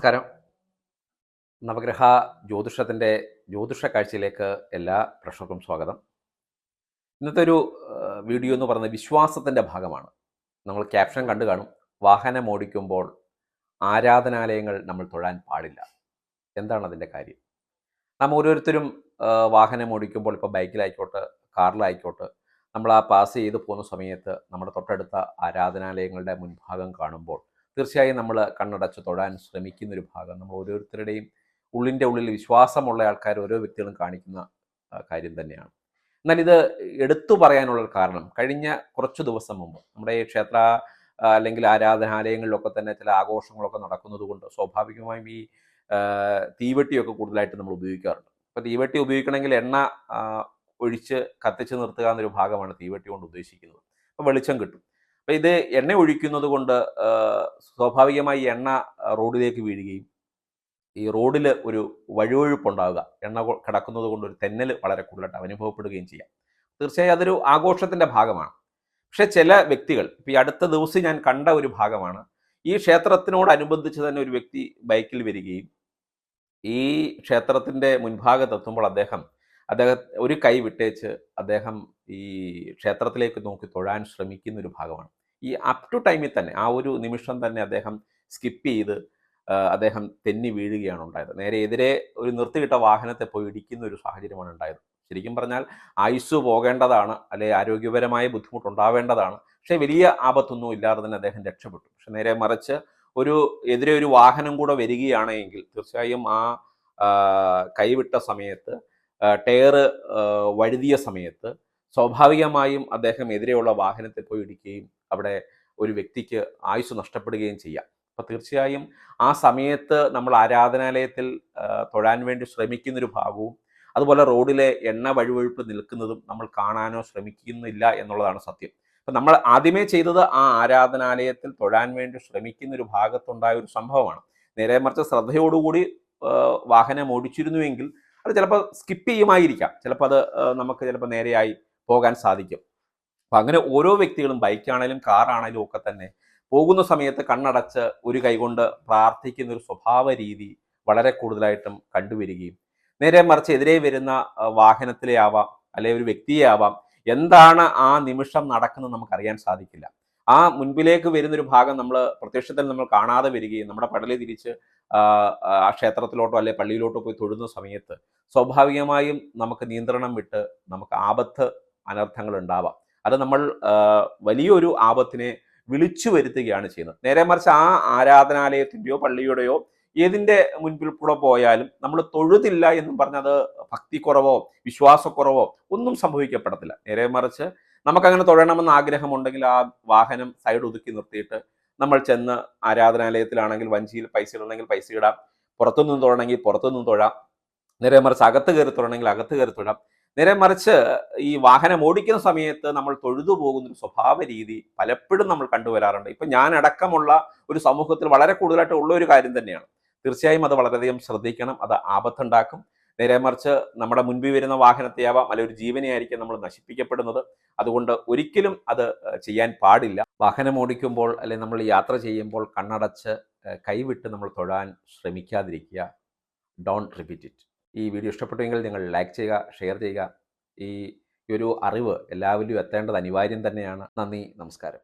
നമസ്കാരം. നവഗ്രഹ ജ്യോതിഷത്തിന്റെ ജ്യോതിഷ കാഴ്ചയിലേക്ക് എല്ലാ പ്രേക്ഷകർക്കും സ്വാഗതം. ഇന്നത്തെ ഒരു വീഡിയോ എന്ന് പറയുന്നത് വിശ്വാസത്തിന്റെ ഭാഗമാണ്. നമ്മൾ ക്യാപ്ഷൻ കണ്ടു കാണും. വാഹനം ഓടിക്കുമ്പോൾ ആരാധനാലയങ്ങൾ നമ്മൾ തൊഴാൻ പാടില്ല. എന്താണ് അതിന്റെ കാര്യം? നാം ഓരോരുത്തരും വാഹനം ഓടിക്കുമ്പോൾ ഇപ്പോൾ ബൈക്കിലായിക്കോട്ടെ കാറിലായിക്കോട്ടെ നമ്മൾ ആ പാസ് ചെയ്ത് പോകുന്ന സമയത്ത് നമ്മുടെ തൊട്ടടുത്ത ആരാധനാലയങ്ങളുടെ മുൻഭാഗം കാണുമ്പോൾ തീർച്ചയായും നമ്മൾ കണ്ണടച്ച് തൊഴാൻ ശ്രമിക്കുന്ന ഒരു ഭാഗം. നമ്മൾ ഓരോരുത്തരുടെയും ഉള്ളിന്റെ ഉള്ളിൽ വിശ്വാസമുള്ള ആൾക്കാർ ഓരോ വ്യക്തികളും കാണിക്കുന്ന കാര്യം തന്നെയാണ്. എന്നാൽ ഇത് എടുത്തു പറയാനുള്ള കാരണം കഴിഞ്ഞ കുറച്ച് ദിവസം മുമ്പ് നമ്മുടെ ഈ ക്ഷേത്ര അല്ലെങ്കിൽ ആരാധനാലയങ്ങളിലൊക്കെ തന്നെ ചില ആഘോഷങ്ങളൊക്കെ നടക്കുന്നത് കൊണ്ട് സ്വാഭാവികമായും ഈ തീവെട്ടിയൊക്കെ കൂടുതലായിട്ട് നമ്മൾ ഉപയോഗിക്കാറുണ്ട്. അപ്പോൾ തീവെട്ടി ഉപയോഗിക്കണമെങ്കിൽ എണ്ണ ഒഴിച്ച് കത്തിച്ച് നിർത്തുക എന്നൊരു ഭാഗമാണ് തീവെട്ടി കൊണ്ട് ഉദ്ദേശിക്കുന്നത്. അപ്പോൾ വെളിച്ചം കിട്ടും. അപ്പോൾ ഇത് എണ്ണ ഒഴിക്കുന്നത് കൊണ്ട് സ്വാഭാവികമായി എണ്ണ റോഡിലേക്ക് വീഴുകയും ഈ റോഡിൽ ഒരു വഴുവഴുപ്പുണ്ടാവുക. എണ്ണ കിടക്കുന്നത് കൊണ്ട് ഒരു തെന്നൽ വളരെ കൂടുതലായിട്ട് അനുഭവപ്പെടുകയും ചെയ്യാം. തീർച്ചയായും അതൊരു ആഘോഷത്തിന്റെ ഭാഗമാണ്. പക്ഷെ ചില വ്യക്തികൾ ഇപ്പോൾ ഈ അടുത്ത ദിവസം ഞാൻ കണ്ട ഒരു ഭാഗമാണ്. ഈ ക്ഷേത്രത്തിനോടനുബന്ധിച്ച് തന്നെ ഒരു വ്യക്തി ബൈക്കിൽ വരികയും ഈ ക്ഷേത്രത്തിന്റെ മുൻഭാഗത്തെത്തുമ്പോൾ അദ്ദേഹം അദ്ദേഹം ഒരു കൈ വിട്ടേച്ച് അദ്ദേഹം ഈ ക്ഷേത്രത്തിലേക്ക് നോക്കി തൊഴാൻ ശ്രമിക്കുന്ന ഒരു ഭാഗമാണ്. ഈ അപ് ടു ടൈമിൽ തന്നെ ആ ഒരു നിമിഷം തന്നെ അദ്ദേഹം സ്കിപ്പ് ചെയ്ത് അദ്ദേഹം തെന്നി വീഴുകയാണ് ഉണ്ടായത്. നേരെ എതിരെ ഒരു നിർത്തിയിട്ട വാഹനത്തെ പോയി ഇടിക്കുന്ന ഒരു സാഹചര്യമാണ് ഉണ്ടായത്. ശരിക്കും പറഞ്ഞാൽ ആയുസ് പോകേണ്ടതാണ് അല്ലെ ആരോഗ്യപരമായ ബുദ്ധിമുട്ടുണ്ടാവേണ്ടതാണ് പക്ഷേ വലിയ ആപത്തൊന്നും ഇല്ലാതെ തന്നെ അദ്ദേഹം രക്ഷപ്പെട്ടു. പക്ഷെ നേരെ മറിച്ച് ഒരു എതിരെ ഒരു വാഹനം കൂടെ വരികയാണെങ്കിൽ തീർച്ചയായും ആ കൈവിട്ട സമയത്ത് ടയർ വഴുതിയ സമയത്ത് സ്വാഭാവികമായും അദ്ദേഹം എതിരെയുള്ള വാഹനത്തിൽ പോയി ഇടിക്കുകയും അവിടെ ഒരു വ്യക്തിക്ക് ആയുസ് നഷ്ടപ്പെടുകയും ചെയ്യാം. അപ്പോൾ തീർച്ചയായും ആ സമയത്ത് നമ്മൾ ആരാധനാലയത്തിൽ തൊഴാൻ വേണ്ടി ശ്രമിക്കുന്നൊരു ഭാഗവും അതുപോലെ റോഡിലെ എണ്ണ വഴുവഴുപ്പ് നിൽക്കുന്നതും നമ്മൾ കാണാനോ ശ്രമിക്കുന്നില്ല എന്നുള്ളതാണ് സത്യം. അപ്പം നമ്മൾ ആദ്യമേ ചെയ്തത് ആ ആരാധനാലയത്തിൽ തൊഴാൻ വേണ്ടി ശ്രമിക്കുന്ന ഒരു ഭാഗത്തുണ്ടായ ഒരു സംഭവമാണ്. നേരെ മറിച്ച് ശ്രദ്ധയോടുകൂടി വാഹനം ഓടിച്ചിരുന്നുവെങ്കിൽ അത് ചിലപ്പോൾ സ്കിപ്പ് ചെയ്യുമായിരിക്കാം. ചിലപ്പോൾ അത് നമുക്ക് ചിലപ്പോൾ നേരെയായി പോകാൻ സാധിക്കും. അപ്പം അങ്ങനെ ഓരോ വ്യക്തികളും ബൈക്കാണേലും കാറാണേലും ഒക്കെ തന്നെ പോകുന്ന സമയത്ത് കണ്ണടച്ച് ഒരു കൈകൊണ്ട് പ്രാർത്ഥിക്കുന്ന ഒരു സ്വഭാവ രീതി വളരെ കൂടുതലായിട്ടും കണ്ടുവരികയും നേരെ മറിച്ച് എതിരെ വരുന്ന വാഹനത്തിലെ ആവാം അല്ലെ ഒരു വ്യക്തിയെ ആവാം എന്താണ് ആ നിമിഷം നടക്കുന്നത് നമുക്കറിയാൻ സാധിക്കില്ല. ആ മുൻപിലേക്ക് വരുന്നൊരു ഭാഗം നമ്മൾ പ്രത്യക്ഷത്തിൽ നമ്മൾ കാണാതെ വരികയും നമ്മുടെ പടലി തിരിച്ച് ക്ഷേത്രത്തിലോട്ടോ അല്ലെ പള്ളിയിലോട്ടോ പോയി തൊഴുന്ന സമയത്ത് സ്വാഭാവികമായും നമുക്ക് നിയന്ത്രണം വിട്ട് നമുക്ക് ആപത്ത് അനർത്ഥങ്ങൾ ഉണ്ടാവാം അത് നമ്മൾ വലിയൊരു ആപത്തിനെ വിളിച്ചു വരുത്തുകയാണ് ചെയ്യുന്നത്. നേരെ മറിച്ച് ആ ആരാധനാലയത്തിന്റെയോ പള്ളിയുടെയോ ഏതിന്റെ മുൻപിൽ കൂടെ പോയാലും നമ്മൾ തൊഴുതില്ല എന്നും പറഞ്ഞത് ഭക്തിക്കുറവോ വിശ്വാസക്കുറവോ ഒന്നും സംഭവിക്കപ്പെടത്തില്ല. നേരെ മറിച്ച് നമുക്കങ്ങനെ തൊഴണമെന്ന് ആഗ്രഹമുണ്ടെങ്കിൽ ആ വാഹനം സൈഡ് ഒതുക്കി നിർത്തിയിട്ട് നമ്മൾ ചെന്ന് ആരാധനാലയത്തിലാണെങ്കിൽ വഞ്ചിയിൽ പൈസ ഇടണമെങ്കിൽ പൈസ ഇടാം. പുറത്തുനിന്ന് തൊഴണമെങ്കിൽ പുറത്തുനിന്ന് തൊഴാം. നേരെ മറിച്ച് അകത്ത് കയറി തൊഴണമെങ്കിൽ അകത്ത് കയറി തൊഴാം. നേരെ മറിച്ച് ഈ വാഹനം ഓടിക്കുന്ന സമയത്ത് നമ്മൾ തൊഴുതു പോകുന്ന ഒരു സ്വഭാവ രീതി പലപ്പോഴും നമ്മൾ കണ്ടുവരാറുണ്ട്. ഇപ്പം ഞാൻ അടക്കമുള്ള ഒരു സമൂഹത്തിൽ വളരെ കൂടുതലായിട്ട് ഉള്ള ഒരു കാര്യം തന്നെയാണ്. തീർച്ചയായും അത് വളരെയധികം ശ്രദ്ധിക്കണം അത് ആപത്തുണ്ടാക്കും. നേരെ മറിച്ച് നമ്മുടെ മുൻപിൽ വരുന്ന വാഹനത്തെയാവാം അല്ലെങ്കിൽ ഒരു ജീവനെയായിരിക്കും നമ്മൾ നശിപ്പിക്കപ്പെടുന്നത്. അതുകൊണ്ട് ഒരിക്കലും അത് ചെയ്യാൻ പാടില്ല. വാഹനം ഓടിക്കുമ്പോൾ അല്ലെ നമ്മൾ യാത്ര ചെയ്യുമ്പോൾ കണ്ണടച്ച് കൈവിട്ട് നമ്മൾ തൊഴാൻ ശ്രമിക്കാതിരിക്കുക. ഡോണ്ട് റിപ്പീറ്റ് ഇറ്റ് ഈ വീഡിയോ ഇഷ്ടപ്പെട്ടെങ്കിൽ നിങ്ങൾ ലൈക്ക് ചെയ്യുക ഷെയർ ചെയ്യുക. ഈ ഒരു അറിവ് എല്ലാവരിലും എത്തേണ്ടത് അനിവാര്യം തന്നെയാണ്. നന്ദി നമസ്കാരം.